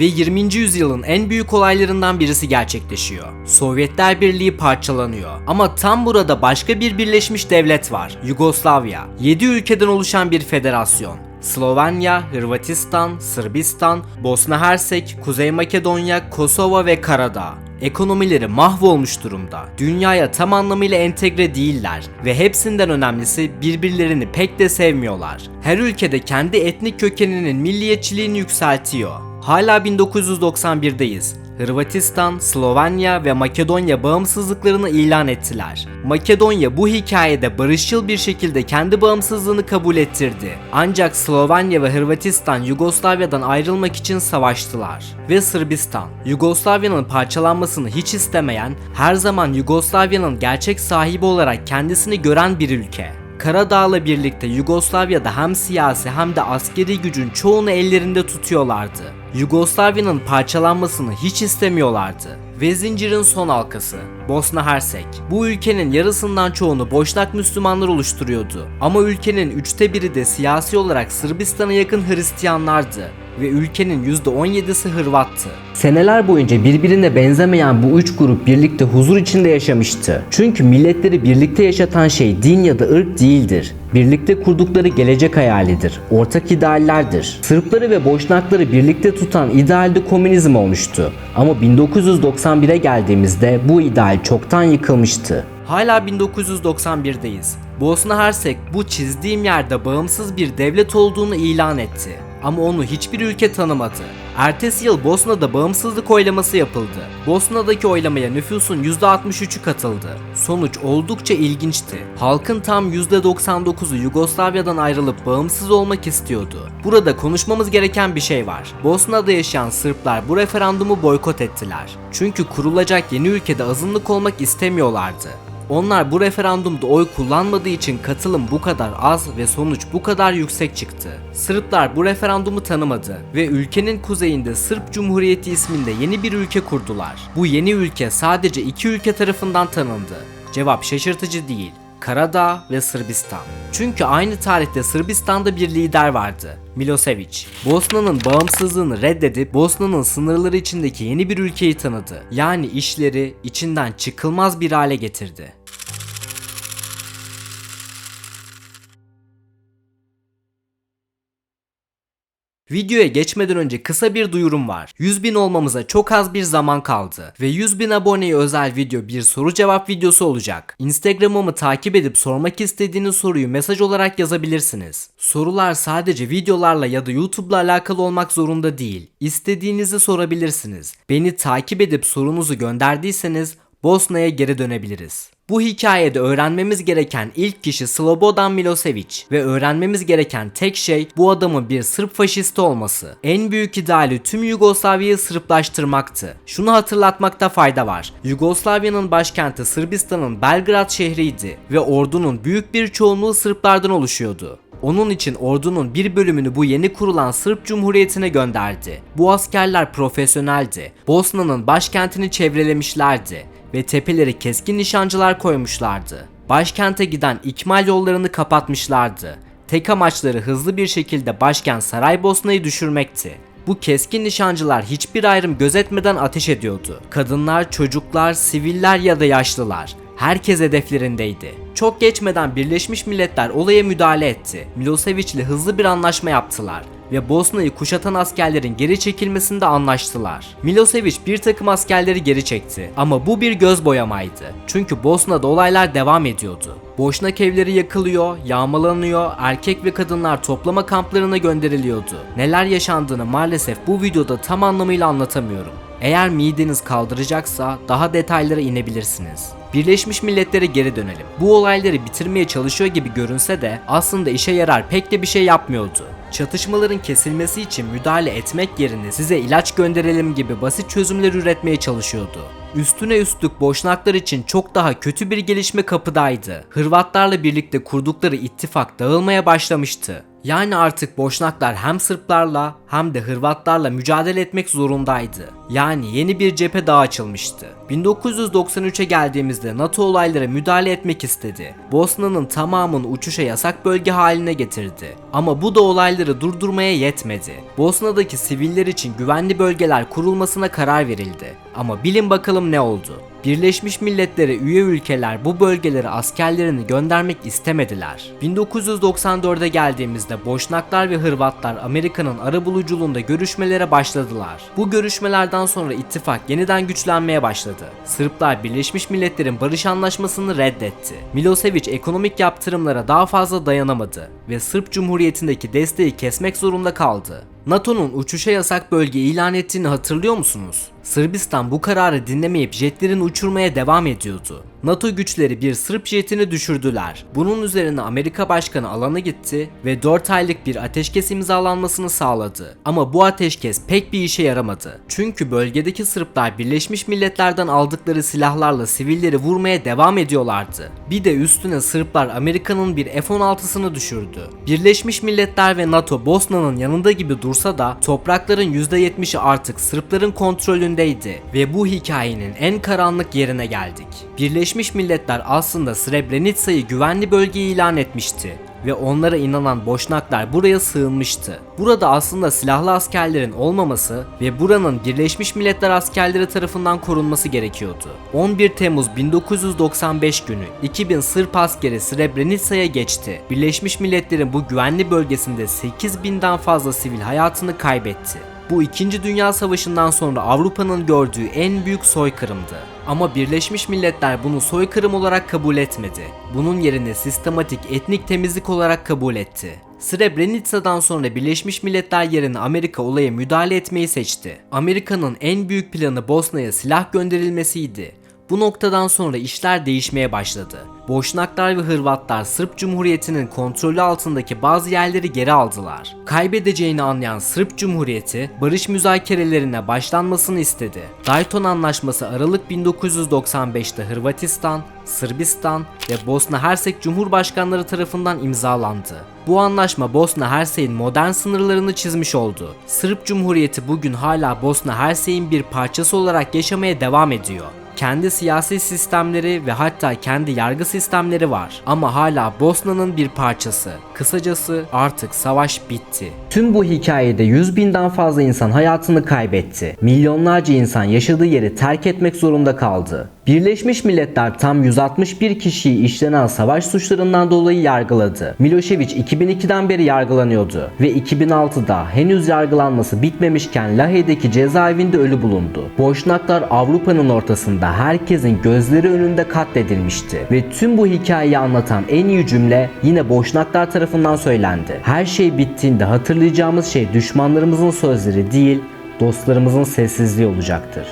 ve 20. yüzyılın en büyük olaylarından birisi gerçekleşiyor. Sovyetler Birliği parçalanıyor. Ama tam burada başka bir birleşmiş devlet var. Yugoslavya. 7 ülkeden oluşan bir federasyon. Slovenya, Hırvatistan, Sırbistan, Bosna Hersek, Kuzey Makedonya, Kosova ve Karadağ. Ekonomileri mahvolmuş durumda. Dünyaya tam anlamıyla entegre değiller ve hepsinden önemlisi birbirlerini pek de sevmiyorlar. Her ülkede kendi etnik kökeninin milliyetçiliğini yükseltiyor. Hala 1991'deyiz. Hırvatistan, Slovenya ve Makedonya bağımsızlıklarını ilan ettiler. Makedonya bu hikayede barışçıl bir şekilde kendi bağımsızlığını kabul ettirdi. Ancak Slovenya ve Hırvatistan Yugoslavya'dan ayrılmak için savaştılar. Ve Sırbistan, Yugoslavya'nın parçalanmasını hiç istemeyen, her zaman Yugoslavya'nın gerçek sahibi olarak kendisini gören bir ülke. Karadağ'la birlikte Yugoslavya'da hem siyasi hem de askeri gücün çoğunu ellerinde tutuyorlardı. Yugoslavya'nın parçalanmasını hiç istemiyorlardı. Ve zincirin son halkası Bosna Hersek. Bu ülkenin yarısından çoğunu Boşnak Müslümanlar oluşturuyordu. Ama ülkenin üçte biri de siyasi olarak Sırbistan'a yakın Hristiyanlardı ve ülkenin %17'si Hırvattı. Seneler boyunca birbirine benzemeyen bu üç grup birlikte huzur içinde yaşamıştı. Çünkü milletleri birlikte yaşatan şey din ya da ırk değildir. Birlikte kurdukları gelecek hayalidir. Ortak ideallerdir. Sırpları ve Boşnakları birlikte tutan ideal de komünizm olmuştu. Ama 1991'e geldiğimizde bu ideal çoktan yıkılmıştı. Hala 1991'deyiz. Bosna Hersek bu çizdiğim yerde bağımsız bir devlet olduğunu ilan etti. Ama onu hiçbir ülke tanımadı. Ertesi yıl Bosna'da bağımsızlık oylaması yapıldı. Bosna'daki oylamaya nüfusun %63'ü katıldı. Sonuç oldukça ilginçti. Halkın tam %99'u Yugoslavya'dan ayrılıp bağımsız olmak istiyordu. Burada konuşmamız gereken bir şey var. Bosna'da yaşayan Sırplar bu referandumu boykot ettiler. Çünkü kurulacak yeni ülkede azınlık olmak istemiyorlardı. Onlar bu referandumda oy kullanmadığı için katılım bu kadar az ve sonuç bu kadar yüksek çıktı. Sırplar bu referandumu tanımadı ve ülkenin kuzeyinde Sırp Cumhuriyeti isminde yeni bir ülke kurdular. Bu yeni ülke sadece iki ülke tarafından tanındı. Cevap şaşırtıcı değil. Karadağ ve Sırbistan. Çünkü aynı tarihte Sırbistan'da bir lider vardı. Milosevic. Bosna'nın bağımsızlığını reddedip Bosna'nın sınırları içindeki yeni bir ülkeyi tanıdı. Yani işleri içinden çıkılmaz bir hale getirdi. Videoya geçmeden önce kısa bir duyurum var. 100 bin olmamıza çok az bir zaman kaldı. Ve 100 bin aboneye özel video bir soru cevap videosu olacak. Instagram'ımı takip edip sormak istediğiniz soruyu mesaj olarak yazabilirsiniz. Sorular sadece videolarla ya da YouTube'la alakalı olmak zorunda değil. İstediğinizi sorabilirsiniz. Beni takip edip sorunuzu gönderdiyseniz Bosna'ya geri dönebiliriz. Bu hikayede öğrenmemiz gereken ilk kişi Slobodan Milosevic ve öğrenmemiz gereken tek şey bu adamın bir Sırp faşisti olması. En büyük ideali tüm Yugoslavya'yı Sırplaştırmaktı. Şunu hatırlatmakta fayda var. Yugoslavya'nın başkenti Sırbistan'ın Belgrad şehriydi ve ordunun büyük bir çoğunluğu Sırplardan oluşuyordu. Onun için ordunun bir bölümünü bu yeni kurulan Sırp Cumhuriyeti'ne gönderdi. Bu askerler profesyoneldi. Bosna'nın başkentini çevrelemişlerdi ve tepeleri keskin nişancılar koymuşlardı. Başkente giden ikmal yollarını kapatmışlardı. Tek amaçları hızlı bir şekilde başkent Saraybosna'yı düşürmekti. Bu keskin nişancılar hiçbir ayrım gözetmeden ateş ediyordu. Kadınlar, çocuklar, siviller ya da yaşlılar. Herkes hedeflerindeydi. Çok geçmeden Birleşmiş Milletler olaya müdahale etti. Milosevic ile hızlı bir anlaşma yaptılar ve Bosna'yı kuşatan askerlerin geri çekilmesinde anlaştılar. Milosevic bir takım askerleri geri çekti ama bu bir göz boyamaydı. Çünkü Bosna'da olaylar devam ediyordu. Boşnak evleri yakılıyor, yağmalanıyor, erkek ve kadınlar toplama kamplarına gönderiliyordu. Neler yaşandığını maalesef bu videoda tam anlamıyla anlatamıyorum. Eğer mideniz kaldıracaksa daha detaylara inebilirsiniz. Birleşmiş Milletler'e geri dönelim. Bu olayları bitirmeye çalışıyor gibi görünse de aslında işe yarar pek de bir şey yapmıyordu. Çatışmaların kesilmesi için müdahale etmek yerine size ilaç gönderelim gibi basit çözümler üretmeye çalışıyordu. Üstüne üstlük Boşnaklar için çok daha kötü bir gelişme kapıdaydı. Hırvatlarla birlikte kurdukları ittifak dağılmaya başlamıştı. Yani artık Boşnaklar hem Sırplarla hem de Hırvatlarla mücadele etmek zorundaydı. Yani yeni bir cephe daha açılmıştı. 1993'e geldiğimizde NATO olaylara müdahale etmek istedi. Bosna'nın tamamını uçuşa yasak bölge haline getirdi. Ama bu da olayları durdurmaya yetmedi. Bosna'daki siviller için güvenli bölgeler kurulmasına karar verildi. Ama bilin bakalım ne oldu? Birleşmiş Milletler'e üye ülkeler bu bölgelere askerlerini göndermek istemediler. 1994'e geldiğimizde Boşnaklar ve Hırvatlar Amerika'nın arabuluculuğunda görüşmelere başladılar. Bu görüşmelerden sonra ittifak yeniden güçlenmeye başladı. Sırplar Birleşmiş Milletler'in barış anlaşmasını reddetti. Milosevic ekonomik yaptırımlara daha fazla dayanamadı ve Sırp Cumhuriyeti'ndeki desteği kesmek zorunda kaldı. NATO'nun uçuşa yasak bölge ilan ettiğini hatırlıyor musunuz? Sırbistan bu kararı dinlemeyip jetlerini uçurmaya devam ediyordu. NATO güçleri bir Sırp jetini düşürdüler. Bunun üzerine Amerika Başkanı alana gitti ve 4 aylık bir ateşkes imzalanmasını sağladı. Ama bu ateşkes pek bir işe yaramadı. Çünkü bölgedeki Sırplar Birleşmiş Milletler'den aldıkları silahlarla sivilleri vurmaya devam ediyorlardı. Bir de üstüne Sırplar Amerika'nın bir F-16'sını düşürdü. Birleşmiş Milletler ve NATO Bosna'nın yanında gibi dursa da toprakların %70'i artık Sırpların kontrolündeydi ve bu hikayenin en karanlık yerine geldik. Birleşmiş Milletler aslında Srebrenica'yı güvenli bölge ilan etmişti ve onlara inanan Boşnaklar buraya sığınmıştı. Burada aslında silahlı askerlerin olmaması ve buranın Birleşmiş Milletler askerleri tarafından korunması gerekiyordu. 11 Temmuz 1995 günü 2000 Sırp askeri Srebrenica'ya geçti. Birleşmiş Milletler'in bu güvenli bölgesinde 8000'den fazla sivil hayatını kaybetti. Bu 2. Dünya Savaşı'ndan sonra Avrupa'nın gördüğü en büyük soykırımdı. Ama Birleşmiş Milletler bunu soykırım olarak kabul etmedi. Bunun yerine sistematik etnik temizlik olarak kabul etti. Srebrenica'dan sonra Birleşmiş Milletler yerine Amerika olaya müdahale etmeyi seçti. Amerika'nın en büyük planı Bosna'ya silah gönderilmesiydi. Bu noktadan sonra işler değişmeye başladı. Boşnaklar ve Hırvatlar Sırp Cumhuriyeti'nin kontrolü altındaki bazı yerleri geri aldılar. Kaybedeceğini anlayan Sırp Cumhuriyeti barış müzakerelerine başlanmasını istedi. Dayton Anlaşması Aralık 1995'te Hırvatistan, Sırbistan ve Bosna Hersek Cumhurbaşkanları tarafından imzalandı. Bu anlaşma Bosna Hersek'in modern sınırlarını çizmiş oldu. Sırp Cumhuriyeti bugün hala Bosna Hersek'in bir parçası olarak yaşamaya devam ediyor kendi siyasi sistemleri ve hatta kendi yargı sistemleri var. Ama hala Bosna'nın bir parçası. Kısacası artık savaş bitti. Tüm bu hikayede 100 binden fazla insan hayatını kaybetti. Milyonlarca insan yaşadığı yeri terk etmek zorunda kaldı. Birleşmiş Milletler tam 161 kişiyi işlenen savaş suçlarından dolayı yargıladı. Milosevic 2002'den beri yargılanıyordu ve 2006'da henüz yargılanması bitmemişken Lahey'deki cezaevinde ölü bulundu. Boşnaklar Avrupa'nın ortasında herkesin gözleri önünde katledilmişti ve tüm bu hikayeyi anlatan en iyi cümle yine Boşnaklar tarafından söylendi. Her şey bittiğinde hatırlayacağımız şey düşmanlarımızın sözleri değil, dostlarımızın sessizliği olacaktır.